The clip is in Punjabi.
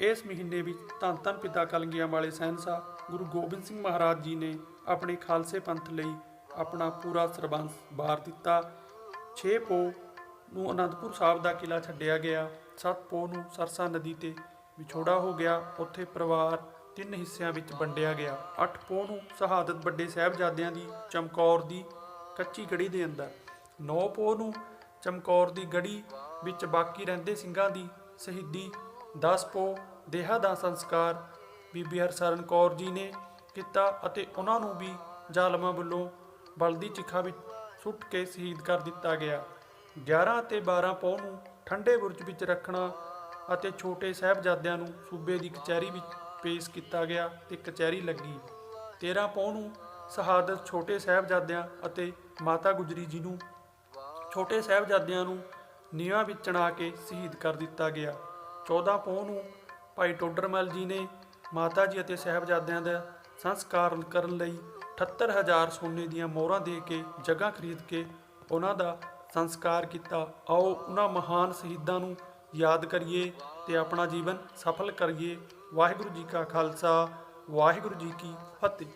ਇਸ ਮਹੀਨੇ ਵਿੱਚ ਧੰਨ ਧੰਨ ਪਿਤਾ ਕਲਗੀਆਂ ਵਾਲੇ ਸਹਿਨਸਾ ਗੁਰੂ ਗੋਬਿੰਦ ਸਿੰਘ ਮਹਾਰਾਜ ਜੀ ਨੇ ਆਪਣੇ ਖਾਲਸੇ ਪੰਥ ਲਈ ਆਪਣਾ ਪੂਰਾ ਸਰਬੰਸ ਵਾਰ ਦਿੱਤਾ। 6 ਪੋ ਨੂੰ ਅਨੰਦਪੁਰ ਸਾਹਿਬ ਦਾ ਕਿਲਾ ਛੱਡਿਆ ਗਿਆ। 7 ਪੋ ਨੂੰ ਸਰਸਾ ਨਦੀ ਤੇ ਵਿਛੋੜਾ ਹੋ ਗਿਆ। ਉੱਥੇ ਪਰਿਵਾਰ ਤਿੰਨ ਹਿੱਸਿਆਂ ਵਿੱਚ ਵੰਡਿਆ ਗਿਆ। 8 ਪੋ ਨੂੰ ਸ਼ਹਾਦਤ ਵੱਡੇ ਸਾਹਿਬਜ਼ਾਦਿਆਂ ਦੀ ਚਮਕੌਰ ਦੀ ਕੱਚੀ ਗੜੀ ਦੇ ਅੰਦਰ। 9 ਪੋ ਨੂੰ ਚਮਕੌਰ ਦੀ ਗੜੀ ਵਿੱਚ ਬਾਕੀ ਰਹਿੰਦੇ ਸਿੰਘਾਂ ਦੀ ਸ਼ਹੀਦੀ 10 ਪੋ, ਦੇਹਾ ਦਾ ਸੰਸਕਾਰ, ਬੀਬੀ ਹਰਸਰਨ ਕੌਰ ਜੀ ਨੇ ਕੀਤਾ ਅਤੇ ਉਹਨਾਂ ਨੂੰ ਵੀ ਜ਼ਾਲਮਾਂ ਵੱਲੋਂ ਬਲਦੀ ਚਿਖਾ ਵਿੱਚ ਸੁੱਟ ਕੇ ਸ਼ਹੀਦ ਕਰ ਦਿੱਤਾ ਗਿਆ। 11 ਅਤੇ 12 ਪੋ ਨੂੰ ਠੰਡੇ ਬੁਰਜ ਵਿੱਚ ਰੱਖਣਾ ਅਤੇ ਛੋਟੇ ਸਾਹਿਬਜ਼ਾਦਿਆਂ ਨੂੰ ਸੂਬੇ ਦੀ ਕਚਹਿਰੀ ਵਿੱਚ ਪੇਸ਼ ਕੀਤਾ ਗਿਆ ਤੇ ਕਚਹਿਰੀ ਲੱਗੀ। 13 ਪੌ ਨੂੰ ਸ਼ਹਾਦਤ ਛੋਟੇ ਸਾਹਿਬਜ਼ਾਦਿਆਂ ਅਤੇ ਮਾਤਾ ਗੁਜਰੀ ਜੀ ਨੂੰ ਛੋਟੇ ਸਾਹਿਬਜ਼ਾਦਿਆਂ ਨੂੰ ਨੀਹਾਂ ਵਿੱਚ ਚਣਾ ਕੇ ਸ਼ਹੀਦ ਕਰ ਦਿੱਤਾ ਗਿਆ। 14 ਪੋਹ ਨੂੰ ਭਾਈ ਟੋਡਰਮਲ ਜੀ ਨੇ ਮਾਤਾ ਜੀ ਅਤੇ ਸਾਹਿਬਜ਼ਾਦਿਆਂ ਦਾ ਸੰਸਕਾਰ ਕਰਨ ਲਈ 78000 ਸੋਨੇ ਦੀਆਂ ਮੋਹਰਾਂ ਦੇ ਕੇ, ਜਗ੍ਹਾ ਖਰੀਦ ਕੇ ਉਹਨਾਂ ਦਾ ਸੰਸਕਾਰ ਕੀਤਾ। ਆਓ ਉਹਨਾਂ ਮਹਾਨ ਸ਼ਹੀਦਾਂ ਨੂੰ ਯਾਦ ਕਰੀਏ ਤੇ ਆਪਣਾ ਜੀਵਨ ਸਫਲ ਕਰੀਏ। ਵਾਹਿਗੁਰੂ ਜੀ ਕਾ ਖਾਲਸਾ, ਵਾਹਿਗੁਰੂ ਜੀ ਕੀ ਫਤਿਹ।